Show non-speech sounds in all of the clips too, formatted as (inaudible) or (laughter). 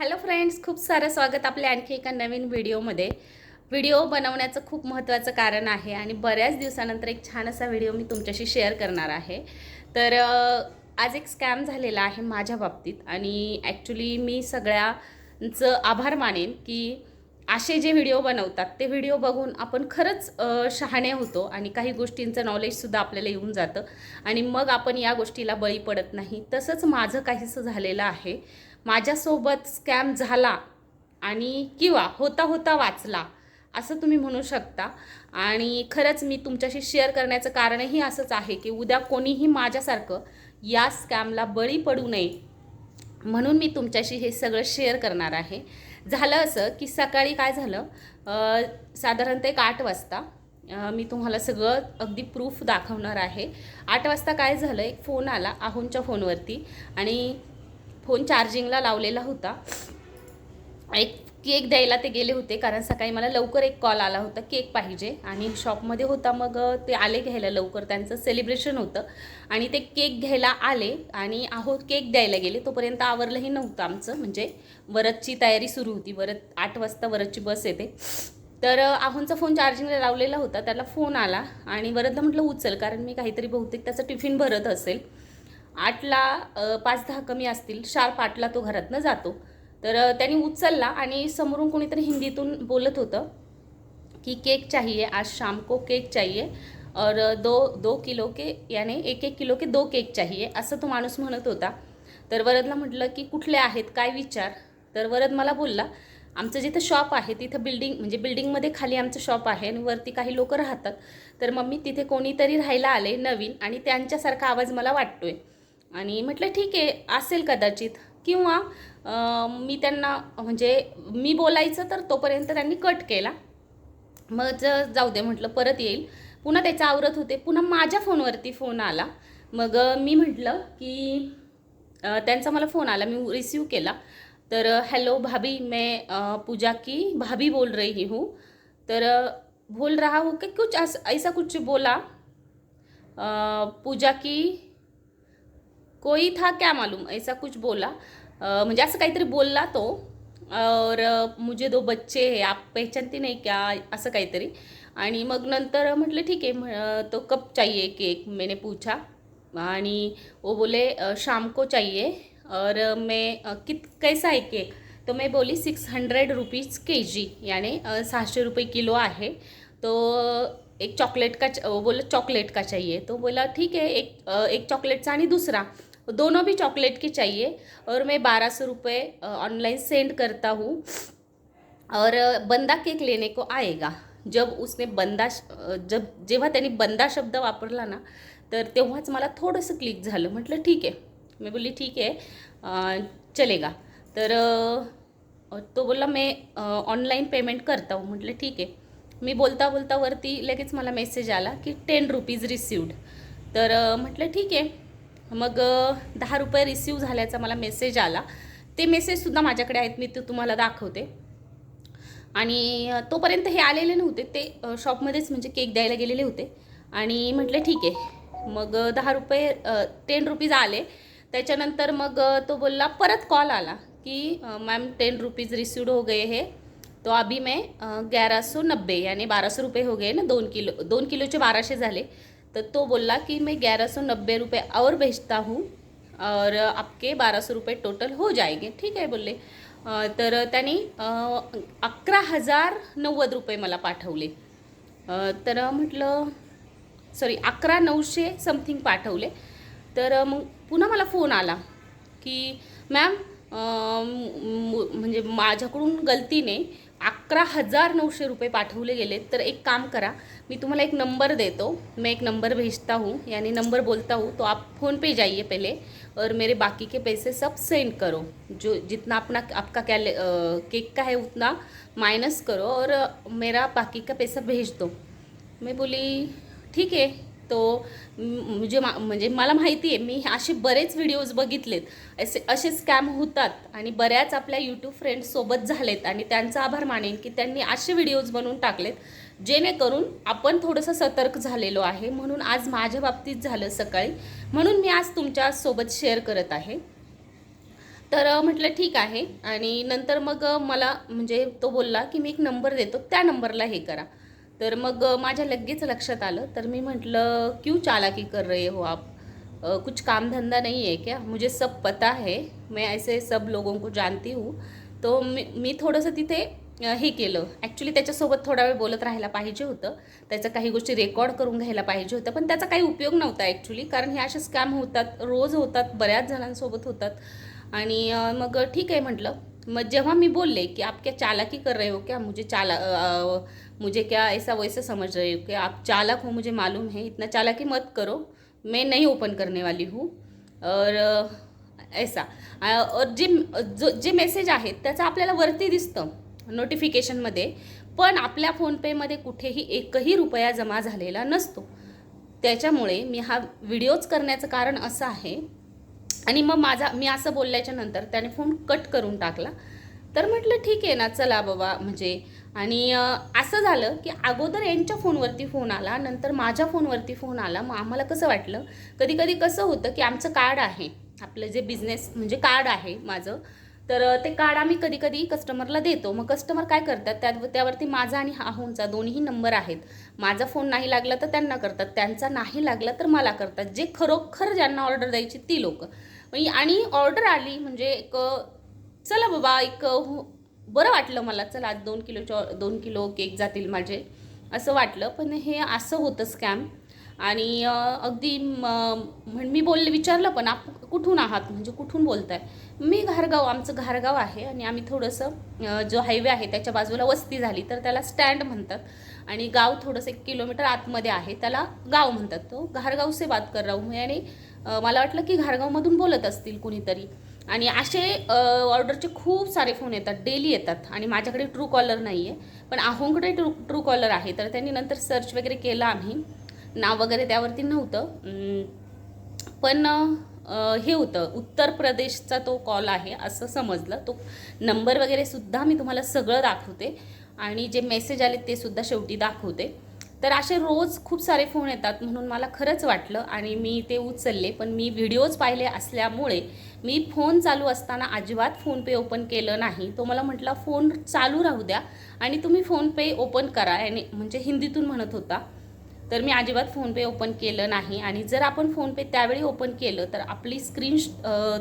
Hello friends खूप सारं स्वागत आपल्या आणखी एका नवीन व्हिडिओमध्ये. व्हिडिओ बनवण्याचं खूप महत्त्वाचं कारण आहे आणि बऱ्याच दिवसानंतर एक छान असा व्हिडिओ मी तुमच्याशी शेअर करणार आहे. तर आज एक स्कॅम झालेला आहे माझ्या बाबतीत आणि ॲक्च्युली मी सगळ्यांचं आभार मानेन की असे जे व्हिडिओ बनवतात ते व्हिडिओ बघून आपण खरंच शहाणे होतो आणि काही गोष्टींचं नॉलेजसुद्धा आपल्याला येऊन जातं. आणि मग आपण या गोष्टीला बळी पडत नाही. तसंच माझं काहीसं झालेलं आहे. माझ्यासोबत स्कॅम झाला आणि किंवा होता होता वाचला असं तुम्ही म्हणू शकता. आणि खरंच मी तुमच्याशी शेअर करण्याचं कारणही असंच आहे की उद्या कोणीही माझ्यासारखं या स्कॅमला बळी पडू नये म्हणून मी तुमच्याशी हे सगळं शेअर करणार आहे. झालं असं की सकाळी काय झालं? साधारणतः एक आठ वाजता मी तुम्हाला सगळं अगदी प्रूफ दाखवणार आहे. आठ वाजता काय झालं? एक फोन आला आहोंच्या फोनवरती आणि फोन चार्जिंगला लावलेला होता. एक केक द्यायला ते गेले होते कारण सकाळी मला लवकर एक कॉल आला होता केक पाहिजे. आणि शॉपमध्ये होता मग ते आले घ्यायला लवकर त्यांचं सेलिब्रेशन होतं. आणि ते केक घ्यायला आले आणि आहो केक द्यायला गेले तोपर्यंत आवरलंही नव्हतं आमचं. म्हणजे वरदची तयारी सुरू होती वरद आठ वाजता वरदची बस येते. तर आहोंचा फोन चार्जिंगला लावलेला होता त्याला फोन आला आणि वरदला म्हटलं उचल कारण मी काहीतरी बहुतेक त्याचं टिफिन भरत असेल. आठला पाच दहा कमी असतील शार्प आठला तो घरातनं जातो. तर त्यांनी उचलला आणि समोरून कोणीतरी हिंदीतून बोलत होतं कि केक चाहिए आज शाम को केक चाहिए और दो दो किलो के याने एक एक किलो के दो केक चाहिए असं तो माणूस म्हणत होता. तर वरदला म्हटलं की कुठले आहेत काय विचार? तर वरद मला बोलला आमचं जिथं शॉप आहे तिथं बिल्डिंग म्हणजे बिल्डिंगमध्ये खाली आमचं शॉप आहे आणि वरती काही लोक राहतात. तर मग मी तिथे कोणीतरी राहायला आले नवीन आणि त्यांच्यासारखा आवाज मला वाटतोय. आणि म्हटलं ठीक आहे असेल कदाचित. किंवा मी त्यांना म्हणजे मी बोलायचं तर तोपर्यंत त्यांनी कट केला. मग ज- जाऊ दे म्हटलं परत येईल. पुन्हा त्याचं आवरत होते. पुन्हा माझ्या फोनवरती फोन आला. मग मी म्हटलं की त्यांचा मला फोन आला. मी रिसीव केला. तर हॅलो भाभी मैं पूजा की भाभी बोल रही हूँ. तर बोल रहा हूँ कि कुछ ऐसा कुछ बोला पूजा की कोई था क्या मालूम? ऐसा कुछ बोला। म्हणजे असं काहीतरी बोलला तो. और मुझे दो बच्चे है आप पहचानते नहीं क्या? असं काहीतरी. आणि मग नंतर म्हटलं ठीक आहे तो कप चाहिए केक? मैंने पूछा. आणि वो बोले शाम को चाहिए. और मैं कित कैसा है केक? तो मैं बोली six hundred rupees K G याने सहाशे रुपये किलो आहे. तो एक चॉकलेट का च- वो बोला चॉकलेट का चाहिए. तो बोला ठीक है एक एक चॉकलेटचा आणि दुसरा. दोनों भी चॉकलेट के चाहिए और मैं बारह सौ रुपये ऑनलाइन सेंड करता हूँ। और बंदा केक लेने को आएगा। जब उसने बंदा श- जब जेव्हा त्यांनी बंदा शब्द वापरला ना तर तेव्हाच मला थोडंसं क्लिक झालं. म्हटलं ठीक आहे. मी बोलली ठीक आहे. चलेगा. तर तो बोलला मैं ऑनलाईन पेमेंट करता हूँ. म्हटलं ठीक आहे. मी बोलता बोलता वरती लगेच मला मेसेज आला की टेन रुपीज रिसिवड तर म्हटलं ठीक आहे. मग दहा रुपये रिसीव झाल्याचा मला मेसेज आला. ते मेसेजसुद्धा माझ्याकडे आहेत मी ते तुम्हाला दाखवते. आणि तोपर्यंत हे आलेले नव्हते. ते शॉपमध्येच म्हणजे केक द्यायला गेलेले होते. आणि म्हटलं ठीक आहे. मग दहा रुपये टेन रुपीज आले. त्याच्यानंतर मग तो बोलला परत कॉल आला की ma'am ma'am ten rupees received हो गए हैं. तो अभी मैं ग्यारह सौ नब्बे यानी बाराशे रुपये हो गए ना दोन किलो दोन किलोचे बाराशे झाले. तर तो बोलला की मैं ग्यारह सौ नब्बे रुपये और भेजता हूँ और आपके बारह सौ रुपये टोटल हो जाएंगे। ठीक आहे बोलले तर त्यांनी अकरा हजार नव्वद रुपये मला पाठवले। तर म्हटलं सॉरी अकरा नऊशे समथिंग पाठवले। तर मग पुन्हा मला फोन आला की मॅम म्हणजे माझ्याकडून गलतीने अकरा हजार नऊशे रुपये पाठवले गेले. तर एक काम करा मी तुम्हाला एक नंबर देतो. मैं एक नंबर भेजता हूँ. यानी नंबर बोलता हूँ. तो आप फ़ोन पे जाइए पहले और मेरे बाकी के पैसे सब सेंड करो. जो जितना अपना आपका क्या केक का है उतना माइनस करो और मेरा बाकी का पैसा भेज दो. मैं बोली ठीक है. तो म्हणजे मा म्हणजे मला माहिती आहे मी असे बरेच व्हिडिओज बघितलेत. असे असे स्कॅम होतात आणि बऱ्याच आपल्या यूट्यूब फ्रेंड्ससोबत झालेत आणि त्यांचा आभार मानेन की त्यांनी असे व्हिडिओज बनवून टाकलेत जेणेकरून आपण थोडंसं सतर्क झालेलो आहे. म्हणून आज माझ्या बाबतीत झालं सकाळी. म्हणून मी आज तुमच्यासोबत शेअर करत आहे. तर म्हटलं ठीक आहे. आणि नंतर मग मला म्हणजे तो बोलला की मी एक नंबर देतो. त्या नंबरला हे करा. तर मग माझ्या लगेच लक्षात आलं. तर मी म्हटलं क्यू चालाकी कर रहे हो आप? कुछ काम धंदा नहीं है क्या? मुझे सब पता है. मैं ऐसे सब लोगों को जानती हूँ. तो मी मी थोडंसं तिथे हे केलं. ॲक्च्युली त्याच्यासोबत थोडा वेळ बोलत राहायला पाहिजे होतं. त्याचं काही गोष्टी रेकॉर्ड करून घ्यायला पाहिजे होतं. पण त्याचा काही उपयोग नव्हता ॲक्च्युली कारण हे असे स्कॅम होतात रोज होतात बऱ्याच जणांसोबत होतात. आणि मग ठीक आहे म्हटलं. मग जेव्हा मी बोलले की आप क्या चालाकी कर रहे हो क्या? मुझे चाला आ, आ, मुझे क्या ऐसा वैसा समझ रहे हो क्या आप चालाक हो मुझे मालूम है इतना चालाकी मत करो मैं नहीं ओपन करने वाली हूँ। और ऐसा और जे जो जे मेसेज आहेत त्याचं आपल्याला वरती दिसतं नोटिफिकेशनमध्ये पण आपल्या फोनपेमध्ये कुठेही एकही रुपया जमा झालेला नसतो. त्याच्यामुळे मी हा व्हिडिओच करण्याचं कारण असं आहे आणि मग माझा मी असं बोलल्याच्या नंतर त्याने फोन कट करून टाकला. तर म्हटलं ठीक आहे ना चला बाबा म्हणजे. आणि असं झालं की अगोदर यांच्या फोनवरती फोन आला नंतर माझ्या फोनवरती फोन आला. मग आम्हाला कसं वाटलं? कधी कधी कसं होतं की आमचं कार्ड आहे. आपलं जे बिझनेस म्हणजे कार्ड आहे माझं तर ते कार्ड आम्ही कधी कधी कस्टमरला देतो. मग कस्टमर काय करतात? त्या त्यावरती माझा आणि आहोंचा दोन्ही नंबर आहेत. माझा फोन नाही लागला तर त्यांना करतात. त्यांचा नाही लागला तर मला करतात. जे खरोखर ज्यांना ऑर्डर द्यायची ती लोकं. आणि ऑर्डर आली म्हणजे एक चला बाबा एक बरं वाटलं मला चला आज दोन किलोच्या दोन किलो केक जातील माझे असं वाटलं. पण हे असं होतं स्कॅम आणि अगदी म्हण मी बोलले विचारलं पण आप कुठून आहात? म्हणजे कुठून बोलताय? मी घारगाव आमचं घारगाव आहे आणि आम्ही थोडंसं जो हायवे आहे त्याच्या बाजूला वस्ती झाली तर त्याला स्टँड म्हणतात. आणि गाव थोडंसं एक किलोमीटर आतमध्ये आहे त्याला गाव म्हणतात तो. घारगाव से बात कर रहा हूँ आणि मला वाटलं की घारगावमधून बोलत असतील कुणीतरी. आणि असे ऑर्डरचे खूप सारे फोन येतात डेली येतात. आणि माझ्याकडे ट्रू कॉलर नाही आहे पण आहोंकडे ट्रू ट्रू कॉलर आहे. तर त्यांनी नंतर सर्च वगैरे केलं आम्ही. नाव वगैरे त्यावरती नव्हतं. पण हे होतं. उत्तर प्रदेशचा तो कॉल आहे असं समजलं. तो नंबर वगैरे सुद्धा मी तुम्हाला सगळं दाखवते. आणि जे मेसेज आले ते सुद्धा शेवटी दाखवते. तर असे रोज खूप सारे फोन येतात म्हणून मला खरंच वाटलं आणि मी ते उचलले पण मी व्हिडिओज पाहिले असल्यामुळे मी फोन चालू असताना अजिबात फोनपे ओपन केलं नाही. तो मला म्हटला फोन चालू राहू द्या आणि तुम्ही फोनपे ओपन करा. आणि म्हणजे हिंदीतून म्हणत होता. तर मी अजिबात फोनपे ओपन केलं नाही. आणि जर आपण फोनपे त्यावेळी ओपन केलं तर आपली स्क्रीन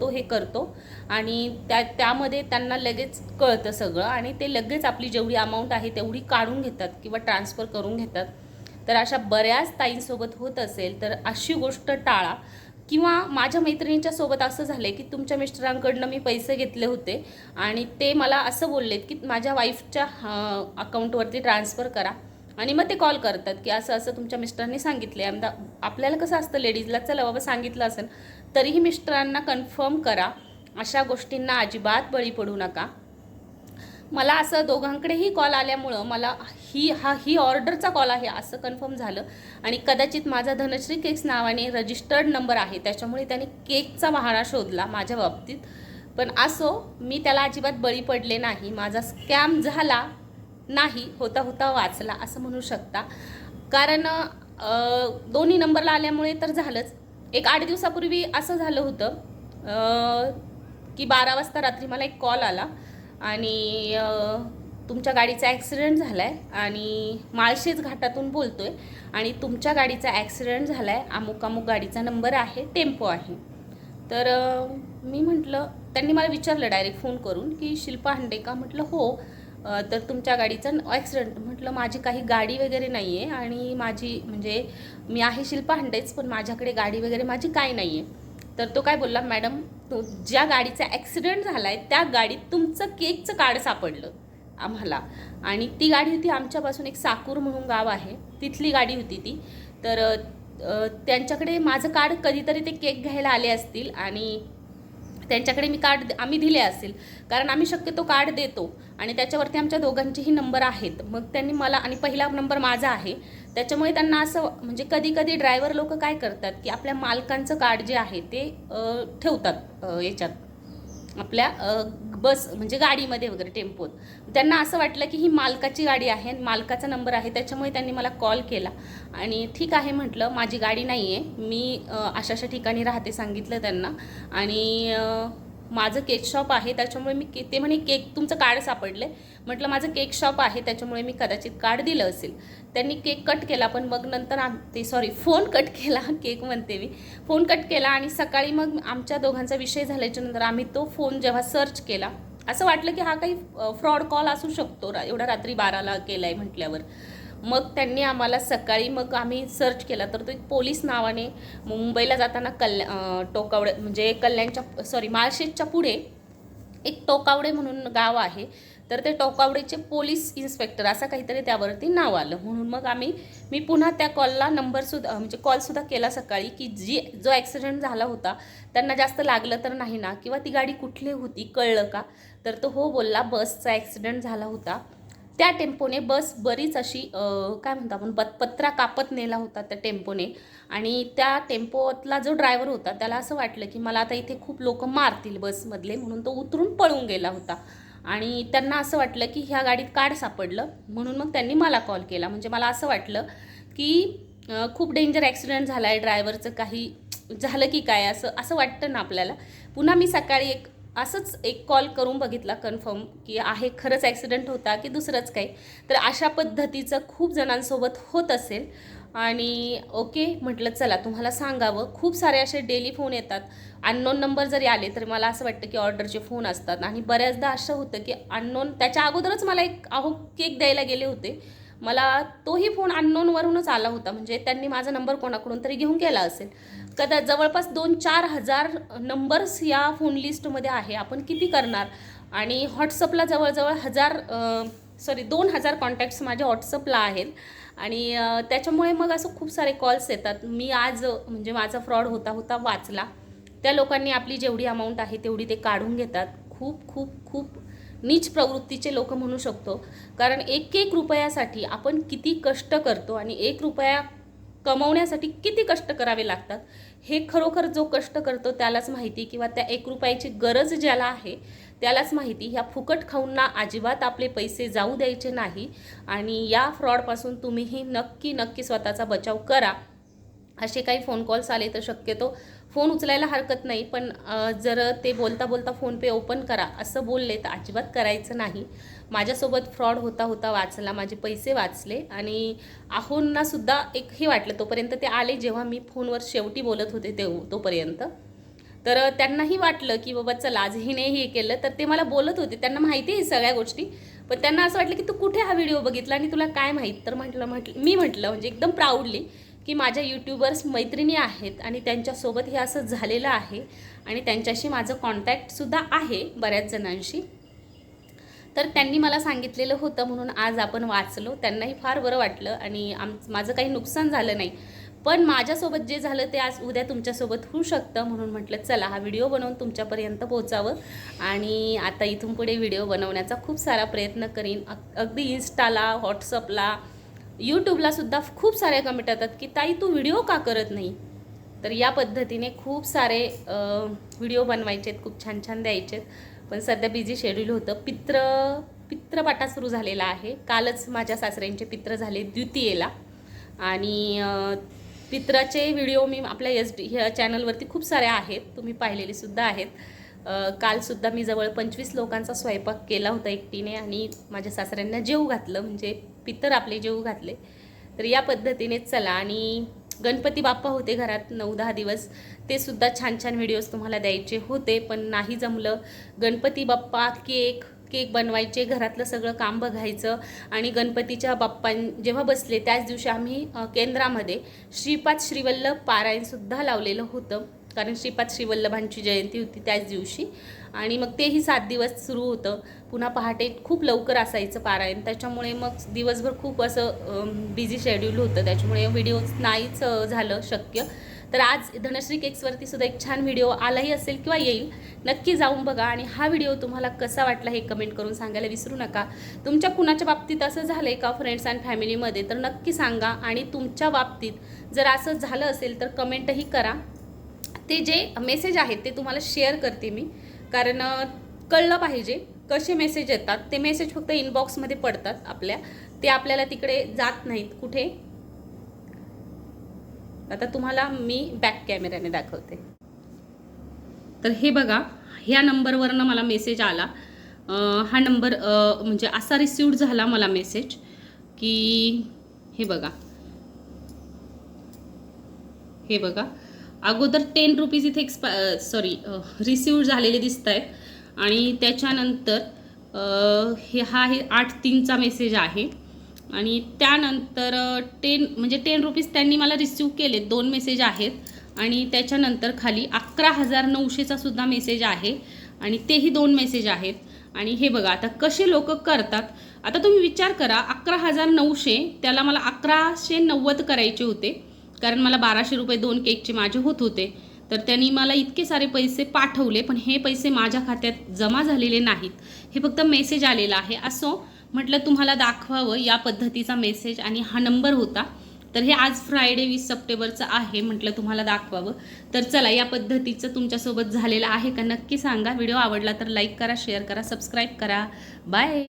तो हे करतो. आणि त्या त्यामध्ये त्यांना लगेच कळतं सगळं. आणि ते लगेच आपली जेवढी अमाऊंट आहे तेवढी काढून घेतात किंवा ट्रान्सफर करून घेतात. तर अशा बऱ्याच ताईंसोबत होत असेल तर अशी गोष्ट टाळा. किंवा माझ्या मैत्रिणीच्या सोबत असं झालं आहे की तुमच्या मिस्टरांकडनं मी पैसे घेतले होते. आणि ते मला असं बोललेत की माझ्या वाईफच्या अकाउंटवरती ट्रान्सफर करा. आणि मग ते कॉल करतात की असं असं तुमच्या मिस्टरांनी सांगितले आमदा आपल्याला कसं असतं लेडीजला चला बाबा सांगितलं असेल. तरीही मिस्टरांना कन्फर्म करा. अशा गोष्टींना अजिबात बळी पडू नका. मला असं दोघांकडेही कॉल आल्यामुळं मला ही हा ही ऑर्डरचा कॉल आहे असं कन्फर्म झालं. आणि कदाचित माझा धनश्री केक्स नावाने रजिस्टर्ड नंबर आहे त्याच्यामुळे त्याने केकचा बहाणा शोधला माझ्या बाबतीत. पण असो मी त्याला अजिबात बळी पडले नाही. माझा स्कॅम झाला. नाही होता होता वाचला असं म्हणू शकता. कारण दोन्ही नंबरला आल्यामुळे तर झालंच. एक आठ दिवसापूर्वी असं झालं होतं की बारा वाजता रात्री मला एक कॉल आला आणि तुमच्या गाडीचा ॲक्सिडेंट झाला आहे आणि माळशेज घाटातून बोलतो आहे आणि तुमच्या गाडीचा ॲक्सिडेंट झाला आहे अमुक अमुक गाडीचा नंबर आहे टेम्पो आहे. तर मी म्हटलं त्यांनी मला विचारलं डायरेक्ट फोन करून की शिल्पा हंडे का म्हटलं हो तर तुमच्या गाडीचा ॲक्सिडेंट म्हटलं माझी काही गाडी वगैरे नाही आहे आणि माझी म्हणजे मी आहे शिल्पा हंडेच पण माझ्याकडे गाडी वगैरे माझी काय नाही आहे तर तो काय बोलला मॅडम तो ज्या गाडीचा ॲक्सिडेंट झाला आहे त्या गाडीत तुमचं केकचं कार्ड सापडलं आम्हाला. आणि ती गाडी होती आमच्यापासून एक साकूर म्हणून गाव आहे. तिथली गाडी होती ती. तर त्यांच्याकडे माझं कार्ड कधीतरी ते केक घ्यायला आले असतील आणि त्यांच्याकडे मी कार्ड आम्ही दिले असेल. कारण आम्ही शक्यतो कार्ड देतो आणि त्याच्यावरती आमच्या दोघांचेही नंबर आहेत. मग त्यांनी मला आणि पहिला नंबर माझा आहे. त्याच्यामुळे त्यांना असं म्हणजे कधी कधी ड्रायव्हर लोक काय करतात की आपल्या मालकांचं कार्ड जे आहे ते ठेवतात याच्यात. आपल्या बस म्हणजे गाडीमध्ये वगैरे टेम्पोत. त्यांना असं वाटलं की ही मालकाची गाडी आहे मालकाचा नंबर आहे त्याच्यामुळे त्यांनी मला कॉल केला. आणि ठीक आहे म्हटलं माझी गाडी नाही आहे मी अशा अशा ठिकाणी राहते सांगितलं त्यांना. आणि माझं केक शॉप आहे त्याच्यामुळे मी के ते म्हणे केक तुमचं कार्ड सापडलं म्हटलं माझं केक शॉप आहे त्याच्यामुळे मी कदाचित कार्ड दिलं असेल. त्यांनी केक कट केला पण मग नंतर आम ते सॉरी फोन कट केला (laughs) केक म्हणते मी. फोन कट केला आणि सकाळी मग आमच्या दोघांचा विषय झाल्याच्यानंतर आम्ही तो फोन जेव्हा सर्च केला असं वाटलं की हा काही फ्रॉड कॉल असू शकतो रा एवढा रात्री बाराला केला आहे म्हटल्यावर. मग त्यांनी आम्हाला सकाळी मग आम्ही सर्च केला. तर तो एक पोलीस नावाने मुंबईला जाताना कल्या टोकावडे म्हणजे कल्याणच्या सॉरी माळशेजच्या पुढे एक टोकावडे म्हणून गाव आहे. तर ते टोकावडेचे पोलीस इन्स्पेक्टर असं काहीतरी त्यावरती नाव आलं. म्हणून मग आम्ही मी पुन्हा त्या कॉलला नंबरसुद्धा म्हणजे कॉलसुद्धा केला सकाळी की जी जो ॲक्सिडेंट झाला होता त्यांना जास्त लागलं तर नाही ना? किंवा ती गाडी कुठली होती कळलं का? तर तो हो बोलला बसचा ॲक्सिडेंट झाला होता. त्या टेम्पोने बस बरीच अशी काय म्हणतो आपण पत पत्रा कापत नेला होता त्या टेम्पोने. आणि त्या टेम्पोतला जो ड्रायव्हर होता त्याला असं वाटलं की मला आता इथे खूप लोक मारतील बसमधले म्हणून तो उतरून पळून गेला होता. आणि त्यांना असं वाटलं की ह्या गाडीत कार्ड सापडलं म्हणून मग त्यांनी मला कॉल केला. म्हणजे मला असं वाटलं की खूप डेंजर ॲक्सिडेंट झाला आहे ड्रायव्हरचं काही झालं की काय असं असं वाटतं ना आपल्याला. पुन्हा मी सकाळी एक असंच एक कॉल करून बघितला कन्फर्म की आहे खरंच ॲक्सिडेंट होता की दुसरंच काही. तर अशा पद्धतीचं खूप जणांसोबत होत असेल. आणि ओके म्हटलं चला तुम्हाला सांगावं खूप सारे असे डेली फोन येतात. अननोन नंबर जरी आले तर मला असं वाटतं की ऑर्डरचे फोन असतात. आणि बऱ्याचदा असं होतं की अननोन त्याच्या अगोदरच मला एक अहो केक द्यायला गेले होते. मला तोही फोन अननोनवरूनच आला होता. म्हणजे त्यांनी माझा नंबर कोणाकडून तरी घेऊन गेला असेल. कदा जवळपास दोन चार हजार नंबर्स या फोन लिस्टमध्ये आहे. आपण किती करणार? आणि व्हॉट्सअपला जवळजवळ हजार सॉरी दोन हजार कॉन्टॅक्ट्स माझ्या व्हॉट्सअपला आहेत. आणि त्याच्यामुळे मग असं खूप सारे कॉल्स येतात. मी आज म्हणजे माझा फ्रॉड होता होता वाचला. त्या लोकांनी आपली जेवढी अमाऊंट आहे तेवढी ते काढून घेतात. खूप खूप खूप नीच प्रवृत्तीचे लोक म्हणू शकतो. कारण एक एक रुपयासाठी आपण किती कष्ट करतो आणि एक रुपया कमवण्यासाठी किती कष्ट करावे लागतात हे खरोखर जो कष्ट करतो त्यालाच माहिती किंवा त्या एक रुपयाची गरज ज्याला आहे त्यालाच माहिती. ह्या फुकट खाऊंना अजिबात आपले पैसे जाऊ द्यायचे नाही आणि या फ्रॉडपासून तुम्हीही नक्की नक्की स्वतःचा बचाव करा. असे काही फोन कॉल्स आले तर शक्यतो फोन उचलायला हरकत नाही पण जर ते बोलता बोलता फोनपे ओपन करा असं बोलले तर अजिबात करायचं नाही. माझ्यासोबत फ्रॉड होता होता वाचला माझे पैसे वाचले आणि आहोंना सुद्धा एक हे वाटलं तोपर्यंत ते आले जेव्हा मी फोनवर शेवटी बोलत होते ते तोपर्यंत. तर त्यांनाही वाटलं की बाबा चला आज हिने हे केलं तर ते मला बोलत होते त्यांना माहिती आहे सगळ्या गोष्टी पण त्यांना असं वाटलं की तू कुठे हा व्हिडिओ बघितला आणि तुला काय माहीत? तर म्हटलं म्हटलं मी म्हटलं म्हणजे एकदम प्राऊडली की माझ्या यूट्यूबर्स मैत्रिणी आहेत आणि त्यांच्यासोबत हे असं झालेलं आहे आणि त्यांच्याशी माझं कॉन्टॅक्टसुद्धा आहे बऱ्याच जणांशी. तर त्यांनी मला सांगितलेलं होतं म्हणून आज आपण वाचलो. त्यांनाही फार बरं वाटलं आणि आम माझं काही नुकसान झालं नाही. पण माझ्यासोबत जे झालं ते आज उद्या तुमच्यासोबत होऊ शकतं म्हणून म्हटलं चला हा व्हिडिओ बनवून तुमच्यापर्यंत पोहोचावं. आणि आता इथून पुढे व्हिडिओ बनवण्याचा खूप सारा प्रयत्न करीन. अग- अगदी इन्स्टाला व्हॉट्सअपला यूट्यूबला सुद्धा खूप साऱ्या कमेंट येतात की ताई तू व्हिडिओ का करत नाही? तर या पद्धतीने खूप सारे व्हिडिओ बनवायचे आहेत खूप छान छान द्यायचे आहेत पण सध्या बिझी शेड्यूल होतं. पित्र पित्रपाटा सुरू झालेला आहे. कालच माझ्या सासऱ्यांचे पित्र झाले द्वितीयेला. आणि पित्राचे व्हिडिओ मी आपल्या एस डी ह्या चॅनलवरती खूप सारे आहेत. तुम्ही पाहिलेले सुद्धा आहेत. कालसुद्धा मी जवळ पंचवीस लोकांचा स्वयंपाक केला होता एकटीने आणि माझ्या सासऱ्यांना जेव घातलं. म्हणजे पितर आपले जेऊ घातले. तर या पद्धतीने चला आणि गणपती बाप्पा होते घरात नऊ दहा दिवस. ते सुद्धा छान छान व्हिडिओज तुम्हाला द्यायचे होते पण नाही जमलं. गणपती बाप्पा केक केक बनवायचे घरातलं सगळं काम बघायचं आणि गणपतीच्या बाप्पां जेव्हा बसले त्याच दिवशी आम्ही केंद्रामध्ये श्रीपाद श्रीवल्लभ पारायणसुद्धा लावलेलं होतं. कारण श्रीपाद श्रीवल्लभांची जयंती होती त्याच दिवशी. आणि मग तेही सात दिवस सुरू होतं. पुन्हा पहाटे खूप लवकर असायचं पारायण. त्याच्यामुळे मग दिवसभर खूप असं बिझी शेड्यूल होतं. त्याच्यामुळे व्हिडिओज नाहीच झालं शक्य. तर आज धनश्री केक्सवरती सुद्धा एक छान व्हिडिओ आलाही असेल किंवा येईल नक्की जाऊन बघा. आणि हा व्हिडिओ तुम्हाला कसा वाटला हे कमेंट करून सांगायला विसरू नका. तुमच्या कुणाच्या बाबतीत असं झालं आहे का फ्रेंड्स अँड फॅमिलीमध्ये तर नक्की सांगा. आणि तुमच्या बाबतीत जर असं झालं असेल तर कमेंटही करा. ते जे मेसेज आहेत ते तुम्हाला शेअर करते मी. कारण कळलं पाहिजे कसे मेसेज येतात. ते मेसेज फक्त इनबॉक्समध्ये पडतात आपल्या. ते आपल्याला तिकडे जात नाहीत. कुठे? आता तुम्हाला मी बॅक कॅमेऱ्याने दाखवते. तर हे बघा ह्या नंबरवरनं मला मेसेज आला. हा नंबर म्हणजे असा रिसिव्ड झाला मला मेसेज की हे बघा. हे बघा. अगोदर टेन रुपीज इथे एक्सपा सॉरी रिसिव्ह झालेले दिसत आहेत आणि त्याच्यानंतर हे हा हे आठ तीनचा मेसेज आहे. आणि त्यानंतर टेन म्हणजे टेन रुपीज त्यांनी मला रिसिव्ह केले. दोन मेसेज आहेत. आणि त्याच्यानंतर खाली अकरा हजार नऊशेचा सुद्धा मेसेज आहे. आणि तेही दोन मेसेज आहेत. आणि हे बघा आता कसे लोक करतात? आता तुम्ही विचार करा अकरा हजार नऊशे त्याला मला अकराशे नव्वद करायचे होते. कारण मला बाराशे रुपये दोन केकचे माझे होत होते. तर त्यांनी मला इतके सारे पैसे पाठवले पण हे पैसे माझ्या खात्यात जमा झालेले नाहीत. हे फक्त मेसेज आलेला आहे. असो म्हटलं तुम्हाला दाखवावं या पद्धतीचा मेसेज आणि हा नंबर होता. तर हे आज फ्रायडे वीस सप्टेंबरचं आहे म्हटलं तुम्हाला दाखवावं. तर चला या पद्धतीचं तुमच्यासोबत झालेलं आहे का नक्की सांगा. व्हिडिओ आवडला तर लाईक करा शेअर करा सबस्क्राईब करा. बाय